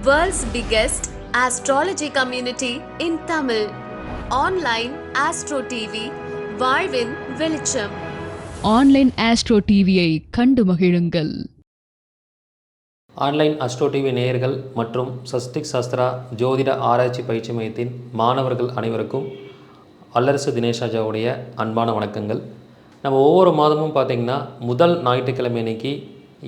World's biggest astrology community in Tamil. Online Astro TV, வாழ்வின் வெளிச்சம் online astro டிவியை கண்டு மகிழுங்கள். ஆன்லைன் அஸ்ட்ரோ டிவி நேயர்கள் மற்றும் சஸ்டிக் சாஸ்திரா ஜோதிட ஆராய்ச்சி பயிற்சி மையத்தின் மாணவர்கள் அனைவருக்கும் அல்லரசு தினேஷாஜாவுடைய அன்பான வணக்கங்கள். நம்ம ஒவ்வொரு மாதமும் பார்த்திங்கன்னா முதல் ஞாயிற்றுக்கிழமை அன்னைக்கு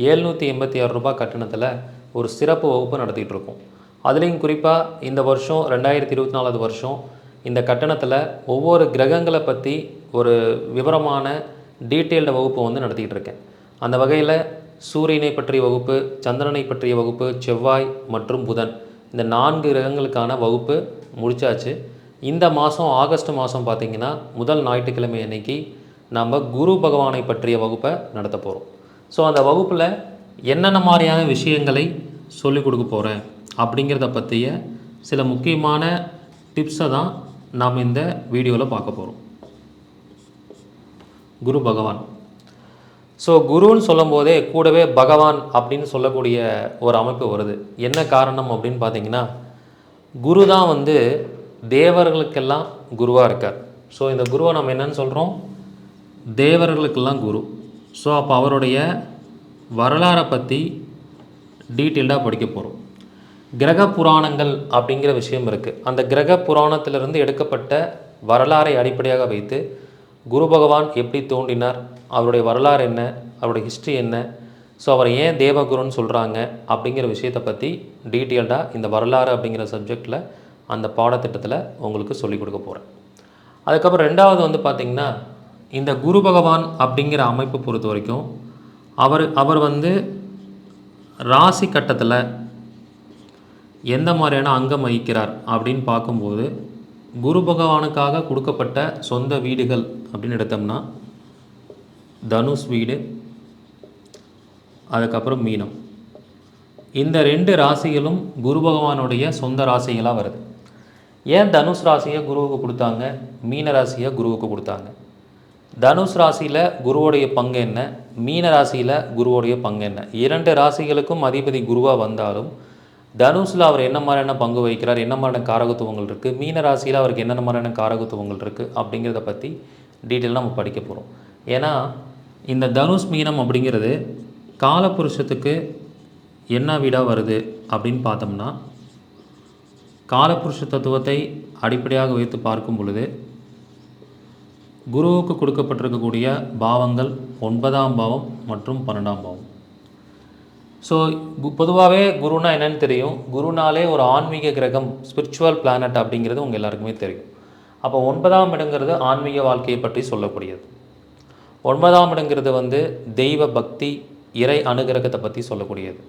ஏழ்நூற்றி எண்பத்தி ஆறு ரூபாய் கட்டணத்தில் ஒரு சிறப்பு வகுப்பு நடத்திட்டு இருக்கோம் அதுலேயும் குறிப்பாக இந்த வருஷம் ரெண்டாயிரத்தி இருபத்தி நாலாவது வருஷம் இந்த கட்டணத்தில் ஒவ்வொரு கிரகங்களை பற்றி ஒரு விவரமான டீட்டெயில்டு வகுப்பு வந்து நடத்திக்கிட்டு இருக்கேன் அந்த வகையில் சூரியனை பற்றிய வகுப்பு சந்திரனை பற்றிய வகுப்பு செவ்வாய் மற்றும் புதன் இந்த நான்கு கிரகங்களுக்கான வகுப்பு முடிச்சாச்சு. இந்த மாதம் ஆகஸ்ட் மாதம் பார்த்திங்கன்னா முதல் ஞாயிற்றுக்கிழமை அன்னைக்கு நம்ம குரு பகவானை பற்றிய வகுப்பை நடத்த போகிறோம் ஸோ அந்த வகுப்பில் என்னென்ன மாதிரியான விஷயங்களை சொல்லிக் கொடுக்க போகிறேன் அப்படிங்கிறத பற்றிய சில முக்கியமான டிப்ஸை தான் நாம் இந்த வீடியோவில் பார்க்க போகிறோம் குரு பகவான். ஸோ குருன்னு சொல்லும் போதே கூடவே பகவான் அப்படின்னு சொல்லக்கூடிய ஒரு அமைப்பு வருது. என்ன காரணம் அப்படின்னு பார்த்தீங்கன்னா குரு தான் வந்து தேவர்களுக்கெல்லாம் குருவாக இருக்கார். ஸோ இந்த குருவை நம்ம என்னன்னு சொல்கிறோம் தேவர்களுக்கெல்லாம் குரு. ஸோ அப்போ அவருடைய வரலாறை பற்றி டீட்டெயில்டாக படிக்க போகிறோம் கிரக புராணங்கள் அப்படிங்கிற விஷயம் இருக்குது அந்த கிரக புராணத்திலிருந்து எடுக்கப்பட்ட வரலாறை அடிப்படையாக வைத்து குரு பகவான் எப்படி தோன்றினார் அவருடைய வரலாறு என்ன அவருடைய ஹிஸ்ட்ரி என்ன ஸோ அவர் ஏன் தேவகுருன்னு சொல்கிறாங்க அப்படிங்கிற விஷயத்தை பற்றி டீட்டெயில்டாக இந்த வரலாறு அப்படிங்கிற சப்ஜெக்டில் அந்த பாடத்திட்டத்தில் உங்களுக்கு சொல்லிக் கொடுக்க போகிறேன் அதுக்கப்புறம் ரெண்டாவது வந்து பார்த்திங்கன்னா இந்த குரு பகவான் அப்படிங்கிற அமைப்பு பொறுத்த வரைக்கும் அவர் அவர் வந்து ராசி கட்டத்தில் எந்த மாதிரியான அங்கம் வகிக்கிறார் அப்படின்னு பார்க்கும்போது குரு பகவானுக்காக கொடுக்கப்பட்ட சொந்த வீடுகள் அப்படின்னு எடுத்தோம்னா தனுஷ் வீடு அதுக்கப்புறம் மீனம். இந்த ரெண்டு ராசிகளும் குரு பகவானுடைய சொந்த ராசிகளாக வருது. ஏன் தனுஷ் ராசியை குருவுக்கு கொடுத்தாங்க? மீன ராசியை குருவுக்கு கொடுத்தாங்க. தனுஷ் ராசியில் குருவோடைய பங்கு என்ன? மீன ராசியில் குருவோடைய பங்கு என்ன? இரண்டு ராசிகளுக்கும் அதிபதி குருவாக வந்தாலும் தனுஷில் அவர் என்ன மாதிரியான பங்கு வகிக்கிறார்? என்ன மாதிரியான காரகத்துவங்கள் இருக்குது மீன ராசியில் அவருக்கு என்னென்ன மாதிரியான காரகத்துவங்கள் இருக்குது அப்படிங்கிறத பற்றி டீட்டெயிலாக நம்ம படிக்க போகிறோம் ஏன்னா இந்த தனுஷ் மீனம் அப்படிங்கிறது காலபுருஷத்துக்கு என்ன வீடாக வருது அப்படின்னு பார்த்தோம்னா காலபுருஷ தத்துவத்தை அடிப்படையாக வைத்து பார்க்கும் பொழுது குருவுக்கு கொடுக்கப்பட்டிருக்கக்கூடிய பாவங்கள் ஒன்பதாம் பாவம் மற்றும் பன்னெண்டாம் பாவம். ஸோ பொதுவாகவே குருனா என்னென்னு தெரியும். குருனாலே ஒரு ஆன்மீக கிரகம் ஸ்பிரிச்சுவல் பிளானட் அப்படிங்கிறது உங்கள் எல்லாருக்குமே தெரியும். அப்போ ஒன்பதாம் இடங்கிறது ஆன்மீக வாழ்க்கையை பற்றி சொல்லக்கூடியது. ஒன்பதாம் இடங்கிறது வந்து தெய்வ பக்தி இறை அனுகிரகத்தை பற்றி சொல்லக்கூடியது.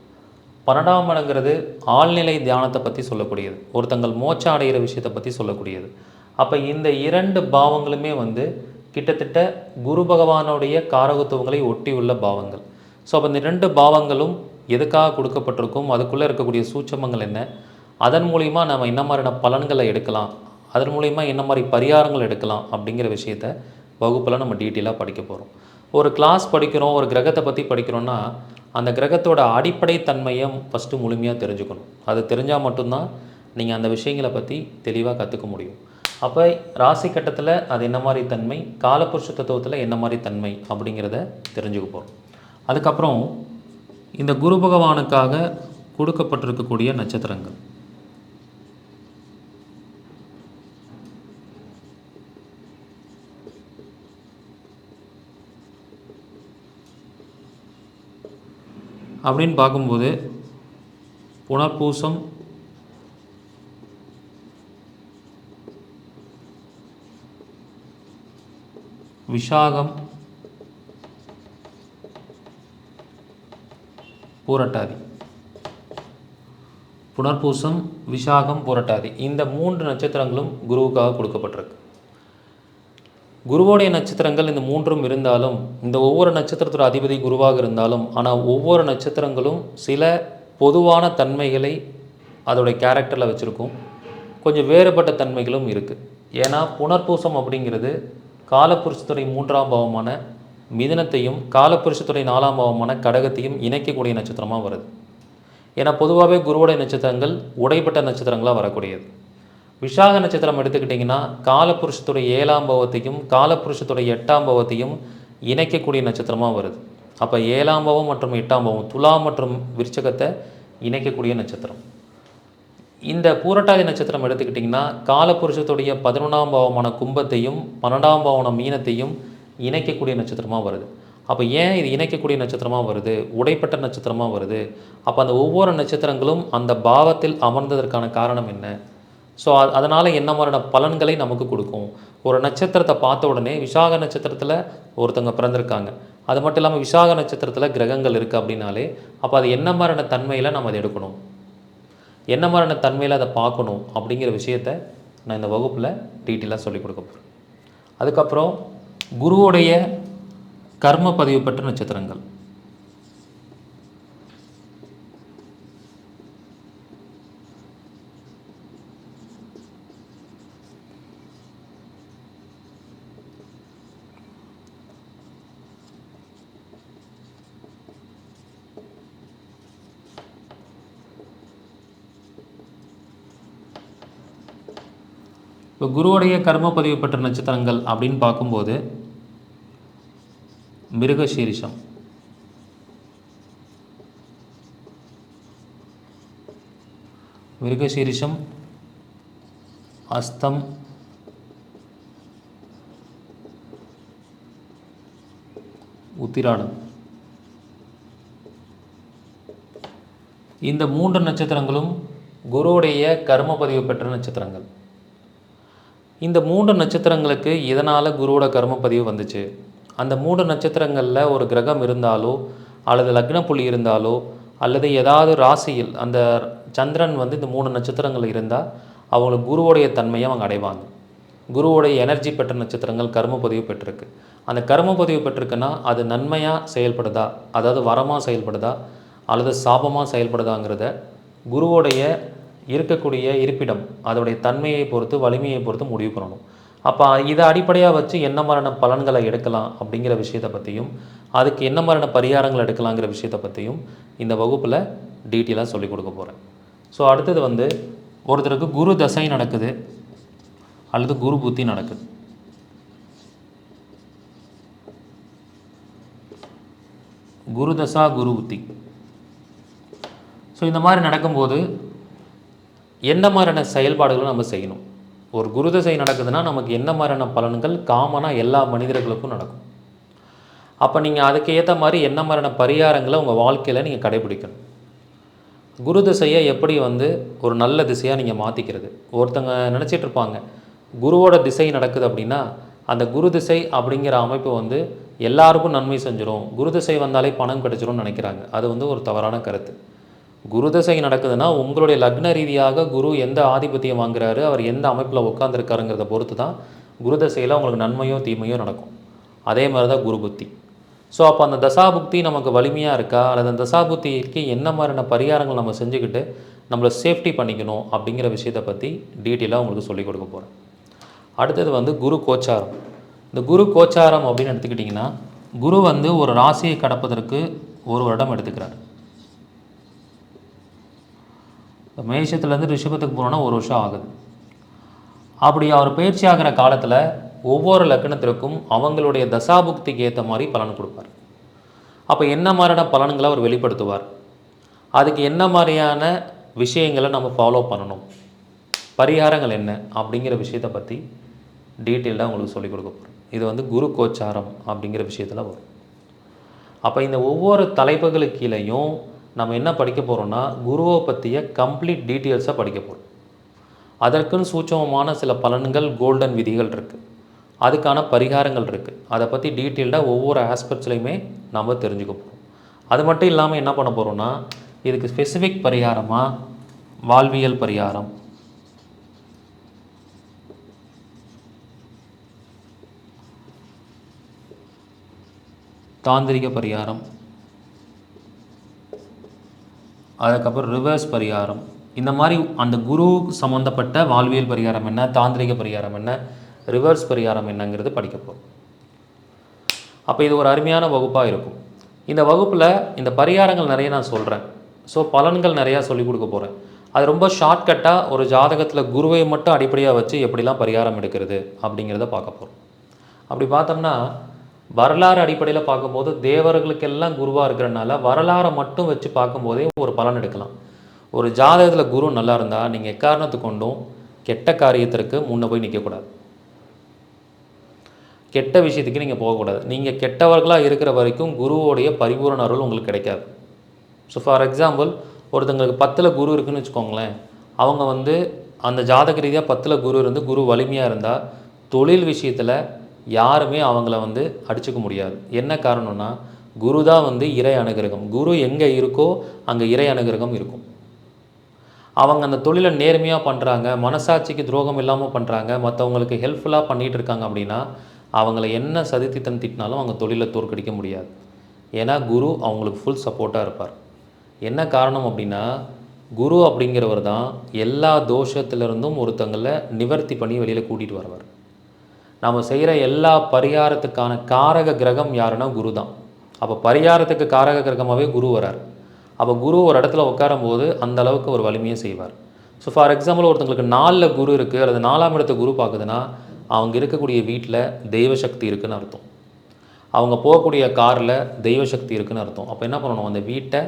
பன்னெண்டாம் இடங்கிறது ஆழ்நிலை தியானத்தை பற்றி சொல்லக்கூடியது. ஒருத்தங்கள் மோச்சம் அடைகிற விஷயத்தை பற்றி சொல்லக்கூடியது. அப்போ இந்த இரண்டு பாவங்களுமே வந்து கிட்டத்தட்ட குரு பகவானுடைய காரகத்துவங்களை ஒட்டி உள்ள பாவங்கள். ஸோ அப்போ இந்த ரெண்டு பாவங்களும் எதுக்காக கொடுக்கப்பட்டிருக்கும்? அதுக்குள்ளே இருக்கக்கூடிய சூட்சமங்கள் என்ன? அதன் மூலிமா நம்ம என்ன மாதிரியான பலன்களை எடுக்கலாம்? அதன் மூலிமா என்ன மாதிரி பரிகாரங்கள் எடுக்கலாம்? அப்படிங்கிற விஷயத்த வகுப்பில் நம்ம டீட்டெயிலாக படிக்க போகிறோம் ஒரு கிளாஸ் படிக்கிறோம் ஒரு கிரகத்தை பற்றி படிக்கிறோன்னா அந்த கிரகத்தோட அடிப்படை தன்மையை ஃபஸ்ட்டு முழுமையாக தெரிஞ்சுக்கணும். அது தெரிஞ்சால் மட்டும்தான் நீங்கள் அந்த விஷயங்களை பற்றி தெளிவாக கற்றுக்க முடியும். அப்போ ராசி கட்டத்தில் அது என்ன மாதிரி தன்மை? காலபுருஷ தத்துவத்தில் என்ன மாதிரி தன்மை? அப்படிங்கிறத தெரிஞ்சுக்க போகிறோம் அதுக்கப்புறம் இந்த குரு பகவானுக்காக கொடுக்கப்பட்டிருக்கக்கூடிய நட்சத்திரங்கள். அப்படின்னு பார்க்கும்போது புனர்பூசம் விஷாகம் பூரட்டாதி. புனர்பூசம் விஷாகம் பூரட்டாதி. இந்த மூன்று நட்சத்திரங்களும் குருவுக்காக கொடுக்கப்பட்டிருக்கு. குருவோடைய நட்சத்திரங்கள் இந்த மூன்றும் இருந்தாலும் இந்த ஒவ்வொரு நட்சத்திரத்தோட அதிபதி குருவாக இருந்தாலும் ஆனால் ஒவ்வொரு நட்சத்திரங்களும் சில பொதுவான தன்மைகளை அதோடைய கேரக்டரில் வச்சுருக்கும். கொஞ்சம் வேறுபட்ட தன்மைகளும் இருக்குது ஏன்னா புனர்பூசம் அப்படிங்கிறது காலப்புருஷத்துறை மூன்றாம் பாவமான மிதனத்தையும் காலப்புருஷத்துறை நாலாம் பாவமான கடகத்தையும் இணைக்கக்கூடிய நட்சத்திரமாக வருது. ஏன்னா பொதுவாகவே குருவுடைய நட்சத்திரங்கள் உடைப்பட்ட நட்சத்திரங்களாக வரக்கூடியது. விஷாக நட்சத்திரம் எடுத்துக்கிட்டிங்கன்னா காலபுருஷத்துடைய ஏழாம் பவத்தையும் காலபுருஷத்துடைய எட்டாம் பவத்தையும் இணைக்கக்கூடிய நட்சத்திரமாக வருது. அப்போ ஏழாம் பவம் மற்றும் எட்டாம் பவம் துலா மற்றும் விருச்சகத்தை இணைக்கக்கூடிய நட்சத்திரம். இந்த பூரட்டாதி நட்சத்திரம் எடுத்துக்கிட்டிங்கன்னா காலபுருஷத்துடைய பதினொன்றாம் பாவமான கும்பத்தையும் பன்னெண்டாம் பாவமான மீனத்தையும் இணைக்கக்கூடிய நட்சத்திரமாக வருது. அப்போ ஏன் இது இணைக்கக்கூடிய நட்சத்திரமாக வருது? உடைப்பட்ட நட்சத்திரமாக வருது? அப்போ அந்த ஒவ்வொரு நட்சத்திரங்களும் அந்த பாவத்தில் அமர்ந்ததற்கான காரணம் என்ன? ஸோ அதனால் என்ன மாதிரியான பலன்களை நமக்கு கொடுக்கும்? ஒரு நட்சத்திரத்தை பார்த்த உடனே விசாக நட்சத்திரத்தில் ஒருத்தவங்க பிறந்திருக்காங்க. அது மட்டும் இல்லாமல் விசாக நட்சத்திரத்தில் கிரகங்கள் இருக்குது அப்படின்னாலே அப்போ அது என்ன மாதிரியான தன்மையில் நம்ம அதை எடுக்கணும்? என்ன மாதிரியான தன்மையில் அதை பார்க்கணும் அப்படிங்கிற விஷயத்த நான் இந்த வகுப்பில் டீட்டெயிலாக சொல்லிக் கொடுக்க போகிறேன் அதுக்கப்புறம் குருவுடைய கர்ம பதிவு பெற்ற நட்சத்திரங்கள் இப்போ குருவுடைய கர்ம பதிவு பெற்ற நட்சத்திரங்கள் அப்படின்னு பார்க்கும்போது மிருகசீரிஷம். மிருகசீரிஷம் அஸ்தம் உத்திராடம். இந்த மூன்று நட்சத்திரங்களும் குருவுடைய கர்ம பதிவு பெற்ற நட்சத்திரங்கள். இந்த மூன்று நட்சத்திரங்களுக்கு இதனால் குருவோட கர்ம பதிவு வந்துச்சு? அந்த மூன்று நட்சத்திரங்களில் ஒரு கிரகம் இருந்தாலோ அல்லது லக்ன புள்ளி இருந்தாலோ அல்லது ஏதாவது ராசியில் அந்த சந்திரன் வந்து இந்த மூணு நட்சத்திரங்கள் இருந்தால் அவங்களுக்கு குருவோடைய தன்மையை அவங்க அடைவாங்க. குருவோடைய எனர்ஜி பெற்ற நட்சத்திரங்கள் கர்ம பதிவு பெற்றிருக்கு. அந்த கர்ம பதிவு பெற்றிருக்குன்னா அது நன்மையாக செயல்படுதா? அதாவது வரமாக செயல்படுதா? அல்லது சாபமாக செயல்படுதாங்கிறத குருவோடைய இருக்கக்கூடிய இருப்பிடம் அதோடைய தன்மையை பொறுத்து வலிமையை பொறுத்து முடிவு பண்ணணும். அப்போ இதை அடிப்படையாக வச்சு என்ன மாதிரியான பலன்களை எடுக்கலாம் அப்படிங்கிற விஷயத்தை பற்றியும் அதுக்கு என்ன மாதிரியான பரிகாரங்கள் எடுக்கலாங்கிற விஷயத்தை பற்றியும் இந்த வகுப்பில் டீட்டெயிலாக சொல்லிக் கொடுக்க போகிறேன் ஸோ அடுத்தது வந்து ஒருத்தருக்கு குரு தசை நடக்குது அல்லது குரு புத்தி நடக்குது. குரு தசா குரு புத்தி. ஸோ இந்த மாதிரி நடக்கும்போது என்ன மாதிரியான செயல்பாடுகளும் நம்ம செய்யணும்? ஒரு குரு தசை நடக்குதுன்னா நமக்கு என்ன மாதிரியான பலன்கள் காமனாக எல்லா மனிதர்களுக்கும் நடக்கும். அப்போ நீங்கள் அதுக்கு ஏற்ற மாதிரி என்ன மாதிரியான பரிகாரங்களை உங்கள் வாழ்க்கையில் நீங்கள் கடைபிடிக்கணும். குரு திசையை எப்படி வந்து ஒரு நல்ல திசையாக நீங்கள் மாற்றிக்கிறது ஒருத்தங்க நினச்சிட்டு இருப்பாங்க குருவோட திசை நடக்குது அப்படின்னா அந்த குரு திசை அப்படிங்கிற அமைப்பு வந்து எல்லாருக்கும் நன்மை செஞ்சிடும் குரு திசை வந்தாலே பணம் கிடைச்சிரும்னு நினைக்கிறாங்க. அது வந்து ஒரு தவறான கருத்து. குரு தசை நடக்குதுன்னா உங்களுடைய லக்ன ரீதியாக குரு எந்த ஆதிபத்தியம் வாங்குறாரு அவர் எந்த அமைப்பில் உட்காந்துருக்காருங்கிறத பொறுத்து தான் குரு தசையில் உங்களுக்கு நன்மையும் தீமையும் நடக்கும். அதே மாதிரி தான் குரு புத்தி. ஸோ அப்போ அந்த தசாபுக்தி நமக்கு வலிமையாக இருக்கா? அல்லது அந்த தசாபுக்திக்கு என்ன மாதிரியான பரிகாரங்கள் நம்ம செஞ்சுக்கிட்டு நம்மளை சேஃப்டி பண்ணிக்கணும் அப்படிங்கிற விஷயத்தை பற்றி டீட்டெயிலாக உங்களுக்கு சொல்லிக் கொடுக்க போகிறேன் அடுத்தது வந்து குரு கோச்சாரம். இந்த குரு கோச்சாரம் அப்படின்னு எடுத்துக்கிட்டிங்கன்னா குரு வந்து ஒரு ராசியை கடப்பதற்கு ஒரு வருடம் எடுத்துக்கிறார் இப்போ மேஷத்துலேருந்து ரிஷபத்துக்கு போனோன்னா ஒரு வருஷம் ஆகுது. அப்படி அவர் பயிற்சி ஆகிற காலத்தில் ஒவ்வொரு லக்னத்திற்கும் அவங்களுடைய தசாபுக்திக்கு ஏற்ற மாதிரி பலன் கொடுப்பார். அப்போ என்ன மாதிரியான பலன்களை அவர் வெளிப்படுத்துவார்? அதுக்கு என்ன மாதிரியான விஷயங்களை நம்ம ஃபாலோ பண்ணணும்? பரிகாரங்கள் என்ன? அப்படிங்கிற விஷயத்தை பற்றி டீட்டெயில்டாக உங்களுக்கு சொல்லிக் கொடுக்க போகிறோம் இது வந்து குரு கோச்சாரம் அப்படிங்கிற விஷயத்தில் வரும். அப்போ இந்த ஒவ்வொரு தலைப்புகளுக்கு கீழேயும் நம்ம என்ன படிக்க போகிறோம்னா குருவை பற்றிய கம்ப்ளீட் டீட்டெயில்ஸை படிக்க போகிறோம் அதற்குன்னு சூட்சமமான சில பலன்கள் கோல்டன் விதிகள் இருக்குது அதுக்கான பரிகாரங்கள் இருக்குது அதை பற்றி டீட்டெயில்டாக ஒவ்வொரு ஆஸ்பெக்ட்ஸ்லையுமே நம்ம தெரிஞ்சுக்க போகிறோம் அது மட்டும் இல்லாமல் என்ன பண்ண போகிறோம்னா இதுக்கு ஸ்பெசிஃபிக் பரிகாரமாக வாழ்வியல் பரிகாரம். தாந்திரிக பரிகாரம். அதுக்கப்புறம் ரிவர்ஸ் பரிகாரம். இந்த மாதிரி அந்த குரு சம்மந்தப்பட்ட வாழ்வியல் பரிகாரம் என்ன தாந்திரிக பரிகாரம் என்ன ரிவர்ஸ் பரிகாரம் என்னங்கிறது படிக்க போகிறோம் அப்போ இது ஒரு அருமையான வகுப்பாக இருக்கும். இந்த வகுப்பில் இந்த பரிகாரங்கள் நிறைய நான் சொல்கிறேன் ஸோ பலன்கள் நிறையா சொல்லிக் கொடுக்க போகிறேன் அது ரொம்ப ஷார்ட்கட்டாக ஒரு ஜாதகத்தில் குருவை மட்டும் அடிப்படையாக வச்சு எப்படிலாம் பரிகாரம் எடுக்கிறது அப்படிங்கிறத பார்க்க போகிறோம் அப்படி பார்த்தோம்னா வரலாறு அடிப்படையில் பார்க்கும்போது தேவர்களுக்கெல்லாம் குருவாக இருக்கிறனால வரலாறை மட்டும் வச்சு பார்க்கும்போதே ஒரு பலன் எடுக்கலாம். ஒரு ஜாதகத்தில் குரு நல்லா இருந்தால் நீங்கள் எக்காரணத்து கொண்டும் கெட்ட காரியத்திற்கு முன்னே போய் நிற்கக்கூடாது கெட்ட விஷயத்துக்கு நீங்கள் போகக்கூடாது. நீங்கள் கெட்டவர்களாக இருக்கிற வரைக்கும் குருவோடைய பரிபூரண அருள் உங்களுக்கு கிடைக்காது. ஸோ ஃபார் எக்ஸாம்பிள் ஒருத்தங்களுக்கு பத்தில் குரு இருக்குன்னு வச்சுக்கோங்களேன். அவங்க வந்து அந்த ஜாதக ரீதியாக பத்தில் குரு இருந்து குரு வலிமையாக இருந்தால் தொழில் விஷயத்தில் யாருமே அவங்கள வந்து அடிச்சுக்க முடியாது. என்ன காரணம்னா குரு தான் வந்து இறை அனுகிரகம். குரு எங்கே இருக்கோ அங்கே இறை அனுகிரகம் இருக்கும். அவங்க அந்த தொழிலை நேர்மையாக பண்ணுறாங்க மனசாட்சிக்கு துரோகம் இல்லாமல் பண்ணுறாங்க மற்றவங்களுக்கு ஹெல்ப்ஃபுல்லாக பண்ணிகிட்டு இருக்காங்க அப்படின்னா அவங்கள என்ன சதித்தித்தம் திட்டினாலும் அவங்க தொழிலை தோற்கடிக்க முடியாது. ஏன்னா குரு அவங்களுக்கு ஃபுல் சப்போர்ட்டாக இருப்பார். என்ன காரணம் அப்படின்னா குரு அப்படிங்கிறவர் தான் எல்லா தோஷத்திலிருந்தும் ஒருத்தங்களை நிவர்த்தி பண்ணி வெளியில் கூட்டிகிட்டு வருவார். நம்ம செய்கிற எல்லா பரிகாரத்துக்கான காரக கிரகம் யாருன்னா குரு தான் அப்போ பரிகாரத்துக்கு காரக கிரகமாகவே குரு வரார். அப்போ குரு ஒரு இடத்துல உட்காரும்போது அந்த அளவுக்கு ஒரு வலிமையை செய்வார். ஸோ ஃபார் எக்ஸாம்பிள் ஒருத்தங்களுக்கு நாலில் குரு இருக்குது அல்லது நாலாம் இடத்த குரு பார்க்குதுன்னா அவங்க இருக்கக்கூடிய வீட்டில் தெய்வ சக்தி இருக்குன்னு அர்த்தம். அவங்க போகக்கூடிய காரில் தெய்வ சக்தி இருக்குன்னு அர்த்தம். அப்போ என்ன பண்ணணும்? அந்த வீட்டை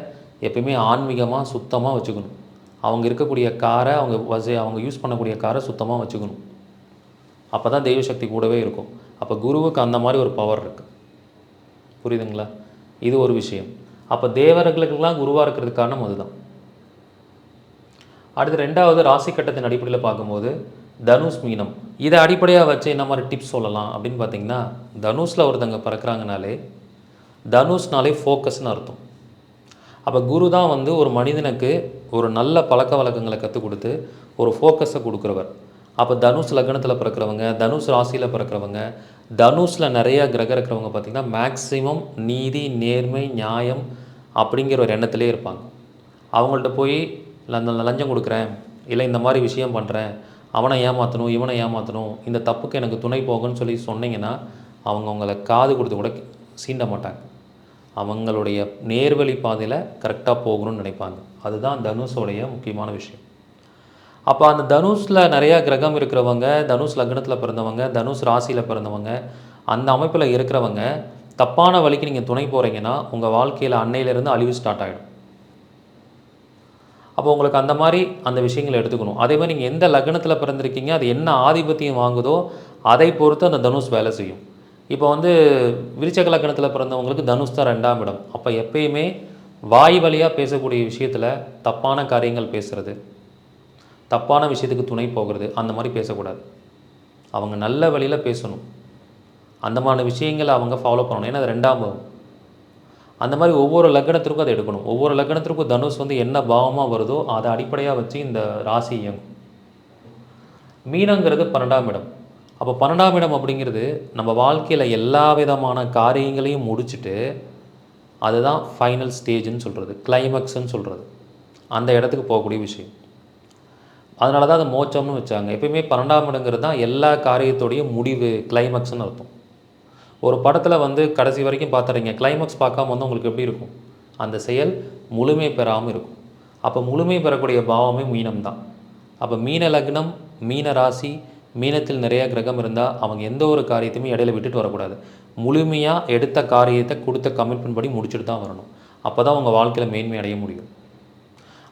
எப்பயுமே ஆன்மீகமாக சுத்தமாக வச்சுக்கணும். அவங்க இருக்கக்கூடிய காரை அவங்க வசதி அவங்க யூஸ் பண்ணக்கூடிய காரை சுத்தமாக வச்சுக்கணும். அப்போ தான் தெய்வ சக்தி கூடவே இருக்கும். அப்போ குருவுக்கு அந்த மாதிரி ஒரு பவர் இருக்குது புரியுதுங்களா? இது ஒரு விஷயம். அப்போ தேவர்களுக்கெல்லாம் குருவாக இருக்கிறதுக்கு காரணம் அதுதான். அடுத்து ரெண்டாவது ராசி கட்டத்தின் அடிப்படையில் பார்க்கும்போது தனுஷ் மீனம். இதை அடிப்படையாக வச்சு என்ன மாதிரி டிப்ஸ் சொல்லலாம் அப்படின்னு பார்த்தீங்கன்னா தனுஷில் ஒருத்தங்க பிறக்கிறாங்கனாலே தனுஷ்னாலே ஃபோக்கஸ்னு அர்த்தம். அப்போ குரு தான் வந்து ஒரு மனிதனுக்கு ஒரு நல்ல பழக்க வழக்கங்களை கற்றுக் கொடுத்து ஒரு ஃபோக்கஸை கொடுக்குறவர். அப்போ தனுஷ் லக்னத்தில் பிறக்கிறவங்க தனுஷ் ராசியில் பிறக்கிறவங்க தனுஷில் நிறைய கிரகம் இருக்கிறவங்க பார்த்திங்கன்னா மேக்ஸிமம் நீதி நேர்மை நியாயம் அப்படிங்கிற ஒரு எண்ணத்திலே இருப்பாங்க. அவங்கள்ட்ட போய் லஞ்சம் லஞ்சம் கொடுக்குறேன் இல்லை இந்த மாதிரி விஷயம் பண்ணுறேன் அவனை ஏமாற்றணும் இவனை ஏமாற்றணும் இந்த தப்புக்கு எனக்கு துணை போகன்னு சொல்லி சொன்னீங்கன்னா அவங்க உங்களை காது கொடுத்து கூட சீண்ட மாட்டாங்க. அவங்களுடைய நேர்வழி பாதையில் கரெக்டாக போகணும்னு நினைப்பாங்க. அதுதான் தனுஷோடைய முக்கியமான விஷயம். அப்போ அந்த தனுஷில் நிறையா கிரகம் இருக்கிறவங்க தனுஷ் லக்னத்தில் பிறந்தவங்க தனுஷ் ராசியில் பிறந்தவங்க அந்த அமைப்பில் இருக்கிறவங்க தப்பான வழிக்கு நீங்கள் துணை போகிறீங்கன்னா உங்கள் வாழ்க்கையில் அன்னையிலேருந்து அழிவு ஸ்டார்ட் ஆகிடும் அப்போ உங்களுக்கு அந்த மாதிரி அந்த விஷயங்களை எடுத்துக்கணும். அதே மாதிரி நீங்கள் எந்த லக்னத்தில் பிறந்திருக்கீங்க அது என்ன ஆதிபத்தியம் வாங்குதோ அதை பொறுத்து அந்த தனுஷ் வேலை செய்யும். இப்போ வந்து விருச்சக லக்னத்தில் பிறந்தவங்களுக்கு தனுஷ் தான் ரெண்டாம் இடம். அப்போ எப்பயுமே வாய் வழியாக பேசக்கூடிய விஷயத்தில் தப்பான காரியங்கள் பேசுகிறது தப்பான விஷயத்துக்கு துணை போகிறது அந்த மாதிரி பேசக்கூடாது. அவங்க நல்ல வழியில் பேசணும். அந்த மாதிரி விஷயங்களை அவங்க ஃபாலோ பண்ணணும். ஏன்னா அது ரெண்டாம் பாவம். அந்த மாதிரி ஒவ்வொரு லக்னத்திற்கும் அதை எடுக்கணும். ஒவ்வொரு லக்னத்திற்கும் தனுஷ் வந்து என்ன பாவமாக வருதோ அதை அடிப்படையாக வச்சு இந்த ராசி இயங்கும். மீனங்கிறது பன்னெண்டாம் இடம். அப்போ பன்னெண்டாம் இடம் அப்படிங்கிறது நம்ம வாழ்க்கையில் எல்லா விதமான காரியங்களையும் முடிச்சுட்டு அதுதான் ஃபைனல் ஸ்டேஜ்னு சொல்கிறது கிளைமேக்ஸ்ன்னு சொல்கிறது அந்த இடத்துக்கு போகக்கூடிய விஷயம். அதனால தான் அது மோச்சம்னு வச்சாங்க. எப்பயுமே பன்னெண்டாம் இடங்கிறது தான் எல்லா காரியத்தோடைய முடிவு கிளைமேக்ஸ்னு அர்த்தம். ஒரு படத்தில் வந்து கடைசி வரைக்கும் பார்த்துறீங்க கிளைமேக்ஸ் பார்க்காம வந்து உங்களுக்கு எப்படி இருக்கும்? அந்த செயல் முழுமை பெறாமல் இருக்கும். அப்போ முழுமை பெறக்கூடிய பாவமே மீனம் தான். அப்போ மீன லக்னம் மீன ராசி மீனத்தில் நிறைய கிரகம் இருந்தால் அவங்க எந்த ஒரு காரியத்தையுமே இடையில விட்டுட்டு வரக்கூடாது. முழுமையாக எடுத்த காரியத்தை கொடுத்த கமிட்மெண்ட் படி முடிச்சுட்டு தான் வரணும். அப்போ தான் உங்கள் வாழ்க்கையில் மேன்மை அடைய முடியும்.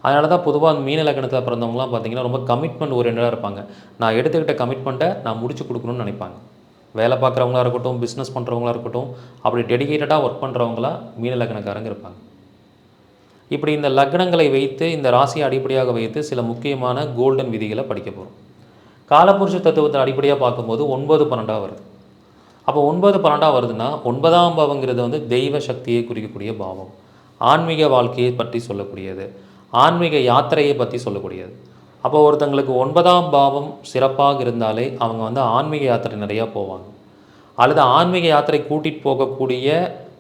அதனால தான் பொதுவாக மீன லக்னத்தில் பிறந்தவங்களாம் பார்த்தீங்கன்னா ரொம்ப கமிட்மெண்ட் ஓரியன்டாக இருப்பாங்க. நான் எடுத்துக்கிட்ட கமிட்மெண்ட்டை நான் முடிச்சு கொடுக்கணும்னு நினைப்பாங்க. வேலை பார்க்குறவங்களா இருக்கட்டும் பிஸ்னஸ் பண்ணுறவங்களா இருக்கட்டும் அப்படி டெடிகேட்டடாக ஒர்க் பண்ணுறவங்களா மீன லக்னக்காரங்க இருப்பாங்க. இப்படி இந்த லக்னங்களை வைத்து இந்த ராசியை அடிப்படையாக வைத்து சில முக்கியமான கோல்டன் விதிகளை படிக்க போகிறோம் காலபுருஷ தத்துவத்தை அடிப்படையாக பார்க்கும்போது ஒன்பது பன்னெண்டாக வருது. அப்போ ஒன்பது பன்னெண்டாக வருதுன்னா ஒன்பதாம் பாவங்கிறது வந்து தெய்வ சக்தியை குறிக்கக்கூடிய பாவம். ஆன்மீக வாழ்க்கையை பற்றி சொல்லக்கூடியது. ஆன்மீக யாத்திரையை பற்றி சொல்லக்கூடியது. அப்போ ஒருத்தங்களுக்கு ஒன்பதாம் பாவம் சிறப்பாக இருந்தாலே அவங்க வந்து ஆன்மீக யாத்திரை நிறையா போவாங்க. அல்லது ஆன்மீக யாத்திரை கூட்டிகிட்டு போகக்கூடிய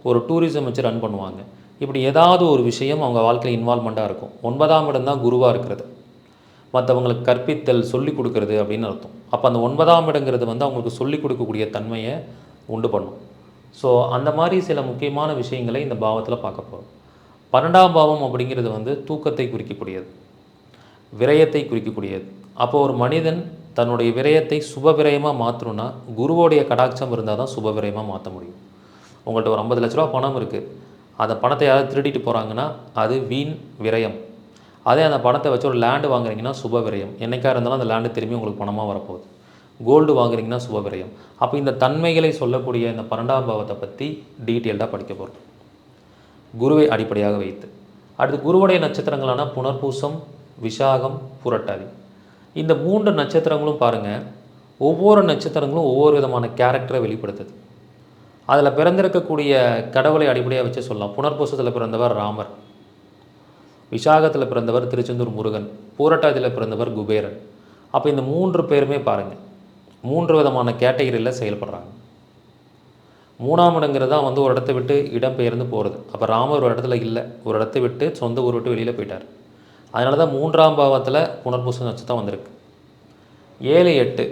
ஒரு டூரிசம் வச்சு ரன் பண்ணுவாங்க. இப்படி ஏதாவது ஒரு விஷயம் அவங்க வாழ்க்கையில் இன்வால்மெண்ட்டாக இருக்கும். ஒன்பதாம் இடம் தான் குருவாக இருக்கிறது. மற்றவங்களுக்கு கற்பித்தல் சொல்லிக் கொடுக்கறது அப்படின்னு அர்த்தம். அப்போ அந்த ஒன்பதாம் இடங்கிறது வந்து அவங்களுக்கு சொல்லிக் கொடுக்கக்கூடிய தன்மையை உண்டு பண்ணும். ஸோ அந்த மாதிரி சில முக்கியமான விஷயங்களை இந்த பாவத்தில் பார்க்க போகிறோம் பன்னெண்டாம் பாவம் அப்படிங்கிறது வந்து தூக்கத்தை குறிக்கக்கூடியது விரயத்தை குறிக்கக்கூடியது. அப்போ ஒரு மனிதன் தன்னுடைய விரயத்தை சுப விரயமாக மாற்றணும்னா குருவோடைய கடாட்சம் இருந்தால் தான் சுப விரயமாக மாற்ற முடியும். உங்கள்கிட்ட ஒரு ஐம்பது லட்ச ரூபா பணம் இருக்குது அந்த பணத்தை யாராவது திருடிட்டு போகிறாங்கன்னா அது வீண் விரயம். அதே அந்த பணத்தை வச்சு ஒரு லேண்டு வாங்குறீங்கன்னா சுப விரயம். என்னைக்கா இருந்தாலும் அந்த லேண்டு திரும்பி உங்களுக்கு பணமாக வரப்போகுது. கோல்டு வாங்குறீங்கன்னா சுப விரயம். அப்போ இந்த தன்மைகளை சொல்லக்கூடிய இந்த பன்னெண்டாம் பாவத்தை பற்றி டீட்டெயில்டாக படிக்க போகிறோம் குருவை அடிப்படையாக வைத்து. அடுத்து குருவுடைய நட்சத்திரங்களான புனர்பூசம் விசாகம் புரட்டாதி. இந்த மூன்று நட்சத்திரங்களும் பாருங்கள் ஒவ்வொரு நட்சத்திரங்களும் ஒவ்வொரு விதமான கேரக்டரை வெளிப்படுத்துது. அதில் பிறந்திருக்கக்கூடிய கடவுளை அடிப்படையாக வச்சு சொல்லலாம். புனர்பூசத்தில் பிறந்தவர் ராமர். விசாகத்தில் பிறந்தவர் திருச்செந்தூர் முருகன். பூரட்டாதியில் பிறந்தவர் குபேரன். அப்போ இந்த மூன்று பேருமே பாருங்கள் மூன்று விதமான கேட்டகரியில் செயல்படுறாங்க. மூணாம் இடங்கிறது தான் வந்து ஒரு இடத்த விட்டு இடம் பெயர்ந்து போகிறது அப்போ ராமர் ஒரு இடத்துல இல்லை. ஒரு இடத்த விட்டு சொந்த ஊர் விட்டு வெளியில் போயிட்டார். அதனால தான் மூன்றாம் பாவத்தில் புனர்பூச நட்சத்திரம் வந்திருக்கு. ஏழு எட்டு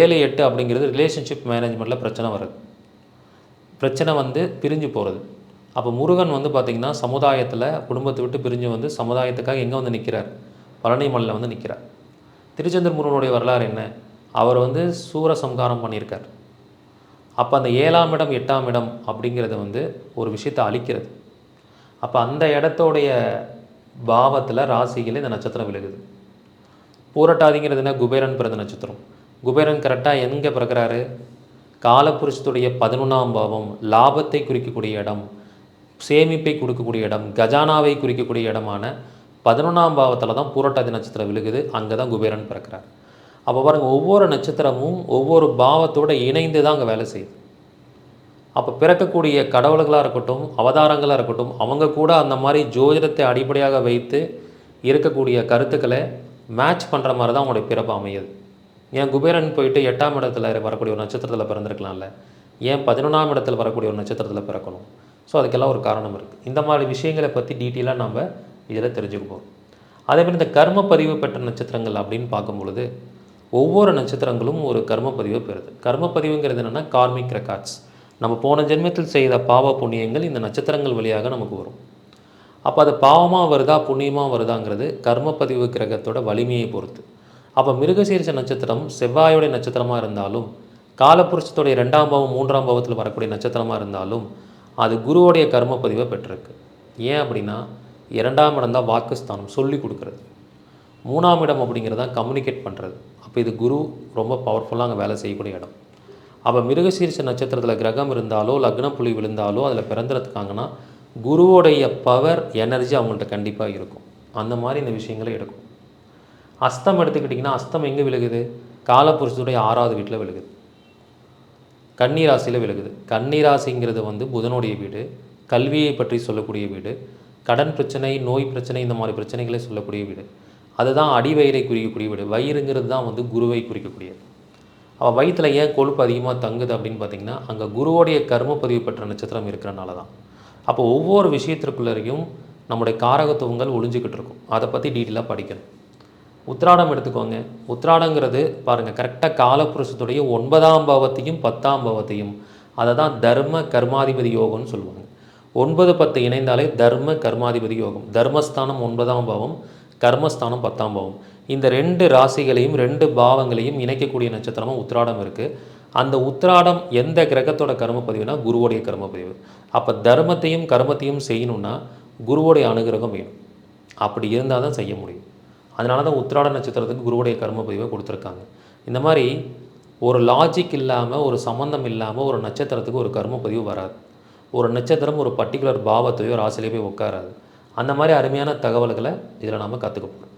ஏழு எட்டு அப்படிங்கிறது ரிலேஷன்ஷிப் மேனேஜ்மெண்ட்டில் பிரச்சனை வருது பிரச்சனை வந்து பிரிஞ்சு போகிறது அப்போ முருகன் வந்து பார்த்திங்கன்னா சமுதாயத்தில் குடும்பத்தை விட்டு பிரிஞ்சு வந்து சமுதாயத்துக்காக எங்கே வந்து நிற்கிறார் பழனி மலையில் வந்து நிற்கிறார் திருச்செந்தூர் முருகனுடைய வரலாறு என்ன? அவர் வந்து சூரசம்காரம் பண்ணியிருக்கார். அப்போ அந்த ஏழாம் இடம் எட்டாம் இடம் அப்படிங்கிறது வந்து ஒரு விஷயத்தை அழிக்கிறது. அப்போ அந்த இடத்தோடைய பாவத்தில் ராசியில் இந்த நட்சத்திரம் விழுகுது. பூரட்டாதிங்கிறது என்ன? குபேரன் பிறந்த நட்சத்திரம். குபேரன் கரெக்டாக எங்கே பிறக்கிறாரு? காலபுருஷத்துடைய பதினொன்றாம் பாவம் லாபத்தை குறிக்கக்கூடிய இடம் சேமிப்பை கொடுக்கக்கூடிய இடம் கஜானாவை குறிக்கக்கூடிய இடமான பதினொன்றாம் பாவத்தில் தான் பூரட்டாதி நட்சத்திரம் விழுகுது. அங்கே தான் குபேரன் பிறக்கிறார். அப்போ பாருங்கள் ஒவ்வொரு நட்சத்திரமும் ஒவ்வொரு பாவத்தோடு இணைந்து தான் அங்கே வேலை செய்யுது. அப்போ பிறக்கக்கூடிய கடவுள்களாக இருக்கட்டும் அவதாரங்களாக இருக்கட்டும் அவங்க கூட அந்த மாதிரி ஜோதிடத்தை அடிப்படையாக வைத்து இருக்கக்கூடிய கருத்துக்களை மேட்ச் பண்ணுற மாதிரி தான் அவங்களுடைய பிறப்பு அமையுது. ஏன் குபேரன் போயிட்டு எட்டாம் இடத்துல வரக்கூடிய ஒரு நட்சத்திரத்தில் பிறந்திருக்கலாம்ல? ஏன் பதினொன்றாம் இடத்துல வரக்கூடிய ஒரு நட்சத்திரத்தில் பிறக்கணும்? ஸோ அதுக்கெல்லாம் ஒரு காரணம் இருக்குது இந்த மாதிரி விஷயங்களை பற்றி டீட்டெயிலாக நம்ம இதில் தெரிஞ்சுக்குவோம் அதே மாதிரி இந்த கர்ம பதிவு பெற்ற நட்சத்திரங்கள் அப்படின்னு பார்க்கும் பொழுது ஒவ்வொரு நட்சத்திரங்களும் ஒரு கர்ம பதிவை பெறுது. கர்ம பதிவுங்கிறது என்னென்னா கார்மிக் ரெக்கார்ட்ஸ். நம்ம போன ஜென்மத்தில் செய்த பாவ புண்ணியங்கள் இந்த நட்சத்திரங்கள் வழியாக நமக்கு வரும். அப்போ அது பாவமாக வருதா புண்ணியமாக வருதாங்கிறது கர்மப்பதிவு கிரகத்தோட வலிமையை பொறுத்து. அப்போ மிருகசீரிச நட்சத்திரம் செவ்வாயோடைய நட்சத்திரமாக இருந்தாலும் காலப்புருஷத்துடைய ரெண்டாம் பாவம் மூன்றாம் பாவத்தில் வரக்கூடிய நட்சத்திரமாக இருந்தாலும் அது குருவோடைய கர்மப்பதிவை பெற்றிருக்கு. ஏன் அப்படின்னா இரண்டாம் இடம் தான் வாக்குஸ்தானம் சொல்லி கொடுக்குறது. மூணாம் இடம் அப்படிங்கிறது தான் கம்யூனிகேட் பண்ணுறது அப்போ இது குரு ரொம்ப பவர்ஃபுல்லாக அங்கே வேலை செய்யக்கூடிய இடம். அப்போ மிருகசீரிச நட்சத்திரத்தில் கிரகம் இருந்தாலோ லக்ன புலி விழுந்தாலோ அதில் பிறந்திருக்காங்கன்னா குருவோடைய பவர் எனர்ஜி அவங்கள்ட்ட கண்டிப்பாக இருக்கும். அந்த மாதிரி இந்த விஷயங்களை எடுக்கும். அஸ்தம் எடுத்துக்கிட்டிங்கன்னா அஸ்தம் எங்கே விழுகுது? காலப்புருஷத்துடைய ஆறாவது வீட்டில் விழுகுது. கன்னிராசியில் விழுகுது. கன்னிராசிங்கிறது வந்து புதனுடைய வீடு கல்வியை பற்றி சொல்லக்கூடிய வீடு கடன் பிரச்சனை நோய் பிரச்சனை இந்த மாதிரி பிரச்சனைகளை சொல்லக்கூடிய வீடு. அதுதான் அடிவயிறை குறிக்கக்கூடிய வீடு. வயிறுங்கிறது தான் வந்து குருவை குறிக்கக்கூடியது. அவள் வயிற்றில் ஏன் கொழுப்பு அதிகமாக தங்குது அப்படின்னு பார்த்தீங்கன்னா அங்கே குருவோடைய கர்ம பதிவு பெற்ற நட்சத்திரம் இருக்கிறனால தான். அப்போ ஒவ்வொரு விஷயத்திற்குள்ளேயும் நம்முடைய காரகத்துவங்கள் ஒளிஞ்சிக்கிட்டு இருக்கும். அதை பற்றி டீட்டெயிலாக படிக்கணும். உத்ராடம் எடுத்துக்கோங்க. உத்ராடங்கிறது பாருங்கள் கரெக்டாக காலப்புருஷத்துடைய ஒன்பதாம் பாவத்தையும் பத்தாம் பாவத்தையும் அதை தான் தர்ம கர்மாதிபதி யோகம்னு சொல்லுவாங்க. ஒன்பது பத்து இணைந்தாலே தர்ம கர்மாதிபதி யோகம். தர்மஸ்தானம் ஒன்பதாம் பாவம் கர்மஸ்தானம் பத்தாம் பாவம். இந்த ரெண்டு ராசிகளையும் ரெண்டு பாவங்களையும் இணைக்கக்கூடிய நட்சத்திரமாக உத்திராடம் இருக்குது அந்த உத்திராடம் எந்த கிரகத்தோட கர்மப்பதிவுனா குருவோடைய கர்மப்பதிவு. அப்போ தர்மத்தையும் கர்மத்தையும் செய்யணும்னா குருவோடைய அனுகிரகம் வேணும். அப்படி இருந்தால் தான் செய்ய முடியும். அதனால தான் உத்திராட நட்சத்திரத்துக்கு குருவுடைய கர்மப்பதிவை கொடுத்துருக்காங்க. இந்த மாதிரி ஒரு லாஜிக் இல்லாமல் ஒரு சம்மந்தம் இல்லாமல் ஒரு நட்சத்திரத்துக்கு ஒரு கர்மப்பதிவு வராது. ஒரு நட்சத்திரம் ஒரு பர்டிகுலர் பாவத்தையோ ராசிலேயே போய் உட்காராது. அந்த மாதிரி அருமையான தகவல்களை இதில் நம்ம கற்றுக்க போகிறோம்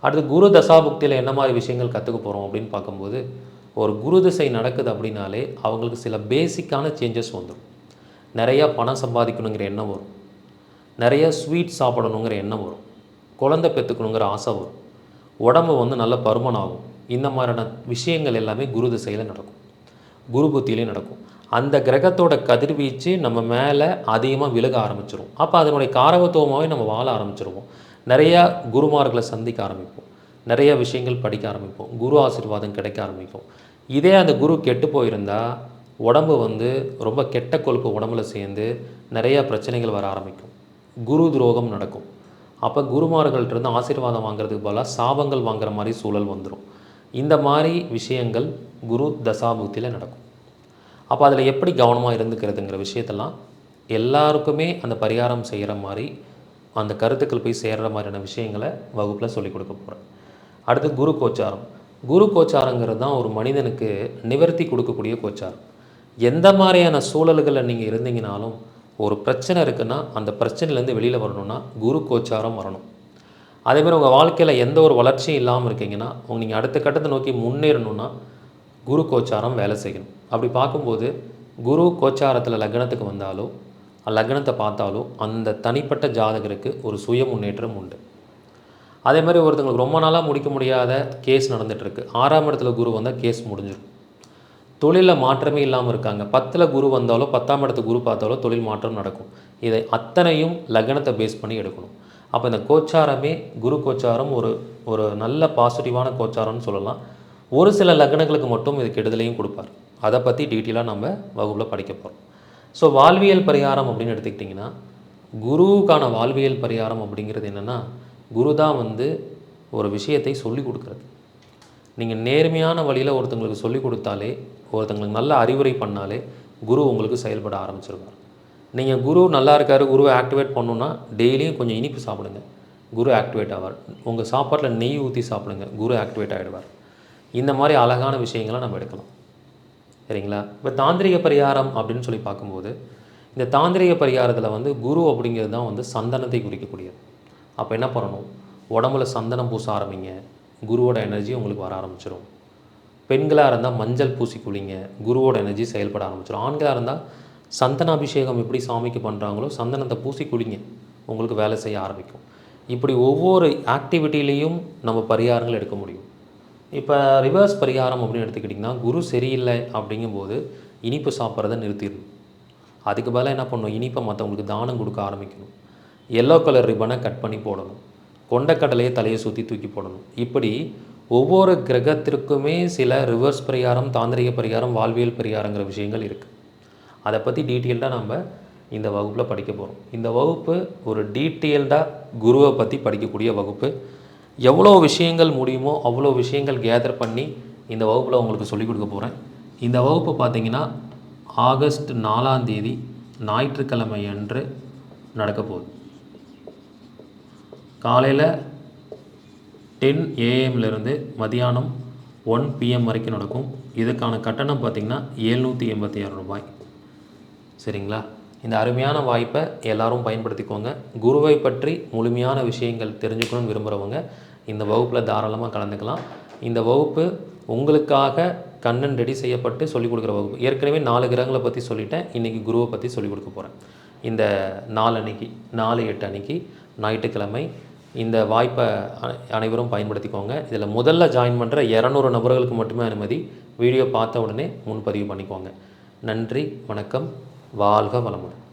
அடுத்து குரு தசாபுக்தியில் என்ன மாதிரி விஷயங்கள் கற்றுக்க போகிறோம் அப்படின்னு பார்க்கும்போது ஒரு குரு திசை நடக்குது அப்படின்னாலே அவங்களுக்கு சில பேசிக்கான சேஞ்சஸ் வந்துடும் நிறையா பணம் சம்பாதிக்கணுங்கிற எண்ணம் வரும். நிறைய ஸ்வீட் சாப்பிடணுங்கிற எண்ணம் வரும். குழந்தை பெற்றுக்கணுங்கிற ஆசை வரும். உடம்பு வந்து நல்ல பருமன் ஆகும் இந்த மாதிரியான விஷயங்கள் எல்லாமே குரு திசையில் நடக்கும். குரு புத்தியிலே நடக்கும். அந்த கிரகத்தோட கதிர்வீச்சு நம்ம மேலே அதிகமாக விலக ஆரம்பிச்சிரும். அப்போ அதனுடைய காரகத்துவமாகவே நம்ம வாழ ஆரம்பிச்சிருவோம். நிறையா குருமார்களை சந்திக்க ஆரம்பிப்போம். நிறைய விஷயங்கள் படிக்க ஆரம்பிப்போம். குரு ஆசீர்வாதம் கிடைக்க ஆரம்பிக்கும் இதே அந்த குரு கெட்டு போயிருந்தால் உடம்பு வந்து ரொம்ப கெட்ட கொழுப்பு உடம்புல சேர்ந்து நிறையா பிரச்சனைகள் வர ஆரம்பிக்கும். குரு துரோகம் நடக்கும். அப்போ குருமார்கள்ட்டிருந்து ஆசீர்வாதம் வாங்குறதுக்கு பதிலாக சாபங்கள் வாங்குற மாதிரி சூழல் வந்துடும் இந்த மாதிரி விஷயங்கள் குரு தசாபுக்தியில் நடக்கும். அப்போ அதில் எப்படி கவனமாக இருந்துக்கிறதுங்கிற விஷயத்தெல்லாம் எல்லாருக்குமே அந்த பரிகாரம் செய்கிற மாதிரி அந்த கருத்துக்கள் போய் சேர்கிற மாதிரியான விஷயங்களை வகுப்பில் சொல்லிக் கொடுக்க போகிறேன் அடுத்து குரு கோச்சாரம். குரு கோச்சாரங்கிறது தான் ஒரு மனிதனுக்கு நிவர்த்தி கொடுக்கக்கூடிய கோச்சாரம். எந்த மாதிரியான சூழல்களில் நீங்கள் இருந்தீங்கனாலும் ஒரு பிரச்சனை இருக்குன்னா அந்த பிரச்சனையிலேருந்து வெளியில் வரணும்னா குரு கோச்சாரம் வரணும். அதேமாதிரி உங்கள் வாழ்க்கையில் எந்த ஒரு வளர்ச்சியும் இல்லாமல் இருக்கீங்கன்னா உங்கள் நீங்கள் அடுத்த கட்டத்தை நோக்கி முன்னேறணும்னா குரு கோச்சாரம் வேலை செய்யணும். அப்படி பார்க்கும்போது குரு கோச்சாரத்தில் லக்னத்துக்கு வந்தாலோ லக்னத்தை பார்த்தாலோ அந்த தனிப்பட்ட ஜாதகருக்கு ஒரு சுய முன்னேற்றம் உண்டு. அதே மாதிரி ஒருத்தங்களுக்கு ரொம்ப நாளாக முடிக்க முடியாத கேஸ் நடந்துகிட்ருக்கு ஆறாம் இடத்துல குரு வந்தால் கேஸ் முடிஞ்சிடும். தொழிலில் மாற்றமே இல்லாமல் இருக்காங்க. பத்தில் குரு வந்தாலோ பத்தாம் இடத்து குரு பார்த்தாலோ தொழில் மாற்றம் நடக்கும். இதை அத்தனையும் லக்னத்தை பேஸ் பண்ணி எடுக்கணும். அப்போ இந்த கோச்சாரமே குரு கோச்சாரம் ஒரு ஒரு நல்ல பாசிட்டிவான கோச்சாரம்னு சொல்லலாம். ஒரு சில லக்னங்களுக்கு மட்டும் இது கெடுதலையும் கொடுப்பார். அதை பற்றி டீட்டெயிலாக நம்ம வகுப்பில் படிக்க போகிறோம் ஸோ வாழ்வியல் பரிகாரம் அப்படின்னு எடுத்துக்கிட்டிங்கன்னா குருவுக்கான வாழ்வியல் பரிகாரம் அப்படிங்கிறது என்னென்னா குரு தான் வந்து ஒரு விஷயத்தை சொல்லி கொடுக்குறது. நீங்கள் நேர்மையான வழியில் ஒருத்தங்களுக்கு சொல்லி கொடுத்தாலே ஒருத்தங்களுக்கு நல்ல அறிவுரை பண்ணாலே குரு உங்களுக்கு செயல்பட ஆரம்பிச்சிருவார். நீங்கள் குரு நல்லா இருக்காரு குருவை ஆக்டிவேட் பண்ணணுன்னா டெய்லியும் கொஞ்சம் இனிப்பு சாப்பிடுங்க. குரு ஆக்டிவேட் ஆவார். உங்கள் சாப்பாட்டில் நெய் ஊற்றி சாப்பிடுங்க குரு ஆக்டிவேட் ஆகிடுவார் இந்த மாதிரி அழகான விஷயங்களை நம்ம எடுக்கலாம் சரிங்களா? இப்போ தாந்திரிக பரிகாரம் அப்படின்னு சொல்லி பார்க்கும்போது இந்த தாந்திரிக பரிகாரத்தில் வந்து குரு அப்படிங்கிறது தான் வந்து சந்தனத்தை குறிக்கக்கூடியது. அப்போ என்ன பண்ணணும்? உடம்புல சந்தனம் பூச ஆரம்பிங்க. குருவோட எனர்ஜி உங்களுக்கு வர ஆரம்பிச்சிடும் பெண்களாக இருந்தால் மஞ்சள் பூசி குளிங்க. குருவோட எனர்ஜி செயல்பட ஆரம்பிச்சிடும் ஆண்களாக இருந்தால் சந்தன அபிஷேகம் எப்படி சாமிக்கு பண்ணுறாங்களோ சந்தனத்தை பூசி குளிங்க. உங்களுக்கு வேலை செய்ய ஆரம்பிக்கும். இப்படி ஒவ்வொரு ஆக்டிவிட்டிலையும் நம்ம பரிகாரங்கள் எடுக்க முடியும். இப்போ ரிவர்ஸ் பரிகாரம் அப்படின்னு எடுத்துக்கிட்டிங்கன்னா குரு சரியில்லை அப்படிங்கும்போது இனிப்பு சாப்பிட்றத நிறுத்திடணும். அதுக்கு பதிலாக என்ன பண்ணணும்? இனிப்பை மற்றவங்களுக்கு தானம் கொடுக்க ஆரம்பிக்கணும். எல்லோ கலர் ரிப்பனை கட் பண்ணி போடணும். கொண்டக்கடலையை தலையை சுற்றி தூக்கி போடணும். இப்படி ஒவ்வொரு கிரகத்திற்குமே சில ரிவர்ஸ் பரிகாரம் தாந்திரிக பரிகாரம் வாழ்வியல் பரிகாரங்கிற விஷயங்கள் இருக்குது அதை பற்றி டீட்டெயில்டாக நம்ம இந்த வகுப்பில் படிக்க போகிறோம் இந்த வகுப்பு ஒரு டீட்டெயில்டாக குருவை பற்றி படிக்கக்கூடிய வகுப்பு. எவ்வளோ விஷயங்கள் முடியுமோ அவ்வளோ விஷயங்கள் கேதர் பண்ணி இந்த வகுப்பில் உங்களுக்கு சொல்லிக் கொடுக்க போகிறேன் இந்த வகுப்பு பார்த்தீங்கன்னா ஆகஸ்ட் நாலாம் தேதி ஞாயிற்றுக்கிழமை அன்று நடக்க போகுது. காலையில் டென் ஏஎம்லேருந்து மதியானம் ஒன் பிஎம் வரைக்கும் நடக்கும். இதுக்கான கட்டணம் பார்த்திங்கன்னா எழுநூற்றி எண்பத்தி ஆறு ரூபாய். சரிங்களா? இந்த அருமையான வாய்ப்பை எல்லாரும் பயன்படுத்திக்கோங்க. குருவை பற்றி முழுமையான விஷயங்கள் தெரிஞ்சுக்கணும்னு விரும்புகிறவங்க இந்த வகுப்பில் தாராளமாக கலந்துக்கலாம். இந்த வகுப்பு உங்களுக்காக கண்ணன் ரெடி செய்யப்பட்டு சொல்லிக் கொடுக்குற வகுப்பு. ஏற்கனவே நாலு கிரகங்களை பற்றி சொல்லிட்டேன். இன்றைக்கி குருவை பற்றி சொல்லிக் கொடுக்க போகிறேன் இந்த நாலு அன்னைக்கு நாலு எட்டு அன்னைக்கு ஞாயிற்றுக்கிழமை இந்த வாய்ப்பை அனைவரும் பயன்படுத்திக்கோங்க. இதில் முதல்ல ஜாயின் பண்ணுற இரநூறு நபர்களுக்கு மட்டுமே அனுமதி. வீடியோ பார்த்த உடனே முன்பதிவு பண்ணிக்கோங்க. நன்றி வணக்கம் வாழ்க வளமுடன்.